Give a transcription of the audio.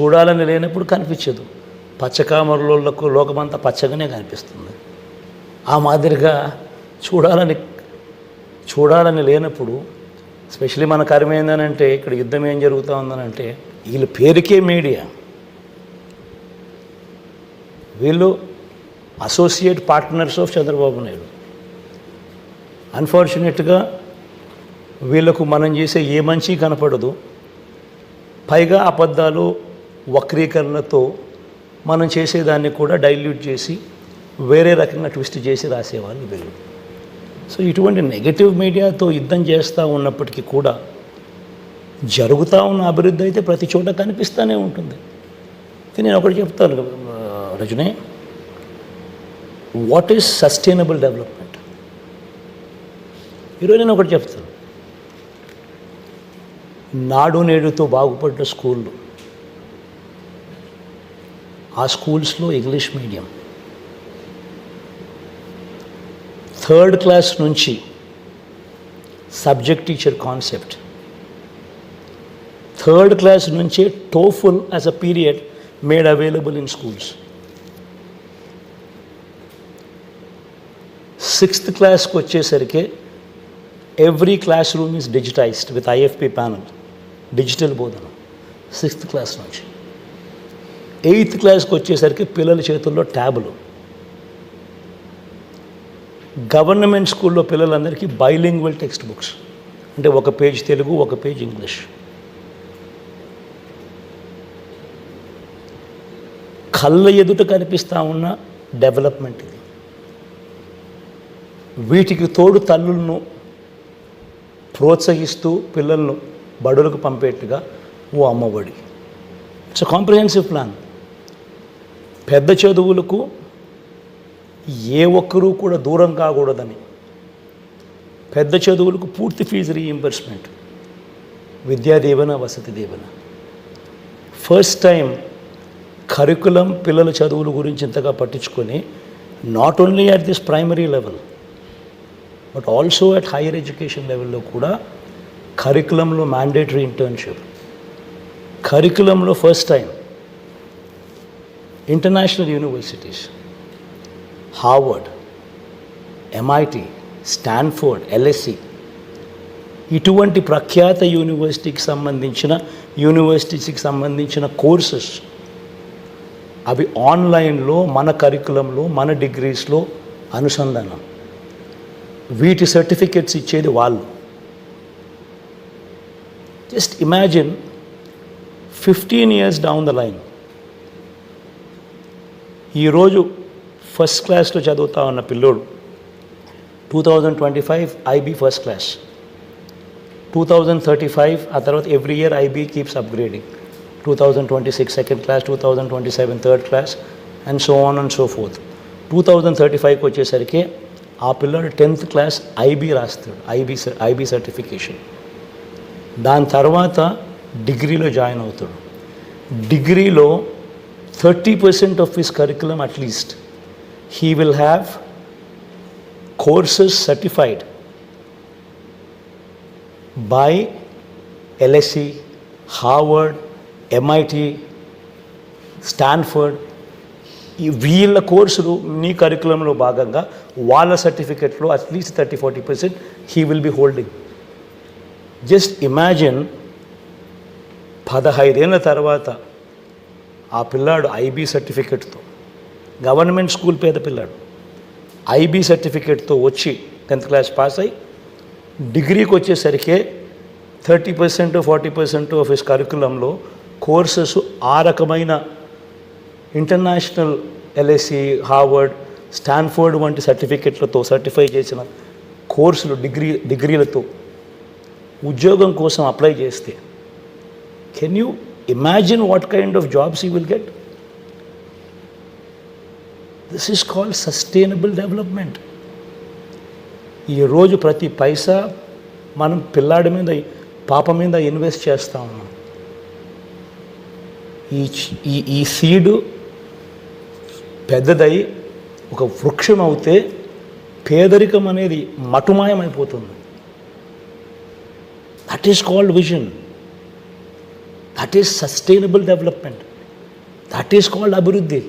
చూడాలని లేనప్పుడు కనిపించదు. పచ్చకామరులకు లోకమంతా పచ్చగానే కనిపిస్తుంది. ఆ మాదిరిగా చూడాలని చూడాలని లేనప్పుడు స్పెషలీ మన కర్మ ఏందనంటే ఇక్కడ యుద్ధం ఏం జరుగుతూ ఉందనంటే వీళ్ళ పేరుకే మీడియా. వీళ్ళు associate partners of Chandrababu Naidu. అన్ఫార్చునేట్గా వీళ్ళకు మనం చేసే ఏ మంచి కనపడదు. పైగా అబద్ధాలు వక్రీకరణతో మనం చేసేదాన్ని కూడా డైల్యూట్ చేసి వేరే రకంగా ట్విస్ట్ చేసి రాసేవాళ్ళు వీళ్ళు. సో ఇటువంటి నెగటివ్ మీడియాతో యుద్ధం చేస్తూ ఉన్నప్పటికీ కూడా జరుగుతూ ఉన్న అభివృద్ధి అయితే ప్రతి చోట కనిపిస్తూనే ఉంటుంది. నేను ఒకటి చెప్తాను రజునే. వాట్ ఈస్ సస్టైనబుల్ డెవలప్మెంట్ ఈరోజు నేను ఒకటి చెప్తాను. నాడు నేడుతో బాగుపడ్డ స్కూళ్ళు ఆ స్కూల్స్లో ఇంగ్లీష్ మీడియం థర్డ్ క్లాస్ నుంచి subject teacher concept third class నుంచే TOEFL as a period made available in schools sixth క్లాస్కి వచ్చేసరికి every class room is digitised with IFP panel digital బోధన సిక్స్త్ క్లాస్ నుంచి ఎయిత్ క్లాస్కి వచ్చేసరికి పిల్లల చేతుల్లో ట్యాబులు. గవర్నమెంట్ స్కూల్లో పిల్లలందరికీ బైలింగ్వల్ టెక్స్ట్ బుక్స్ అంటే ఒక పేజ్ తెలుగు ఒక పేజ్ ఇంగ్లీష్. కళ్ళ ఎదుట కనిపిస్తూ ఉన్న డెవలప్మెంట్ ఇది. వీటికి తోడు తల్లులను ప్రోత్సహిస్తూ పిల్లలను బడులకు పంపేట్టుగా ఓ అమ్మఒడి. ఇట్స్ కాంప్రహెన్సివ్ ప్లాన్ పెద్ద చదువులకు ఏ ఒక్కరూ కూడా దూరం కాకూడదని. పెద్ద చదువులకు పూర్తి fee reimbursement Vidya Deevena Vasathi Deevena first time curriculum పిల్లల చదువుల గురించి ఇంతగా పట్టించుకొని not only at this primary level but also at higher education లెవెల్లో కూడా కరికులంలో mandatory internship కరికులంలో first time international universities Harvard MIT Stanford LSE ఇటువంటి ప్రఖ్యాత యూనివర్సిటీకి సంబంధించిన యూనివర్సిటీస్కి సంబంధించిన కోర్సెస్ అవి ఆన్లైన్లో మన కరికులంలో మన డిగ్రీస్లో అనుసంధానం. వీటి సర్టిఫికెట్స్ ఇచ్చేది వాళ్ళు. Just imagine fifteen years down the line ఈరోజు ఫస్ట్ క్లాస్లో చదువుతా ఉన్న పిల్లోడు two thousand twenty five IB first class. Two thousand thirty five ఆ తర్వాత every year IB keeps upgrading. Two thousand twenty six second class. Two thousand twenty seven third class. And so on and so forth. Two thousand thirty ఫైవ్కి వచ్చేసరికి ఆ పిల్లోడు tenth class IB రాస్తాడు IB IB certification. దాని తర్వాత డిగ్రీలో join అవుతాడు. డిగ్రీలో thirty percent of his curriculum at least he will have courses certified by LSE Harvard MIT Stanford ఈ వీళ్ళ కోర్సులు నీ కరికులంలో భాగంగా వాళ్ళ సర్టిఫికెట్లో at least thirty forty percent he will be holding just imagine పదహైదేళ్ళ తర్వాత ఆ పిల్లాడు ఐబీ సర్టిఫికెట్తో. గవర్నమెంట్ స్కూల్ పేద పిల్లాడు. ఐబీ సర్టిఫికెట్తో వచ్చి టెన్త్ క్లాస్ పాస్ అయ్యి డిగ్రీకి వచ్చేసరికి thirty percent forty percent of his కరికులంలో courses ఆ రకమైన ఇంటర్నేషనల్ ఎల్ఎస్సి హార్వర్డ్ స్టాన్ఫోర్డ్ వంటి సర్టిఫికెట్లతో సర్టిఫై చేసిన కోర్సులు డిగ్రీ డిగ్రీలతో ఉద్యోగం కోసం అప్లై చేస్తే can you imagine what kind of jobs you will get this is called sustainable development ఈరోజు ప్రతి పైసా మనం పిల్లాడి మీద పాప మీద ఇన్వెస్ట్ చేస్తూ ఉన్నాం. ఈ ఈ ఈ సీడు పెద్దదై ఒక వృక్షం అవుతే పేదరికం అనేది మటుమాయమైపోతుంది. That is called vision That is sustainable development. That is called abhiruddhi.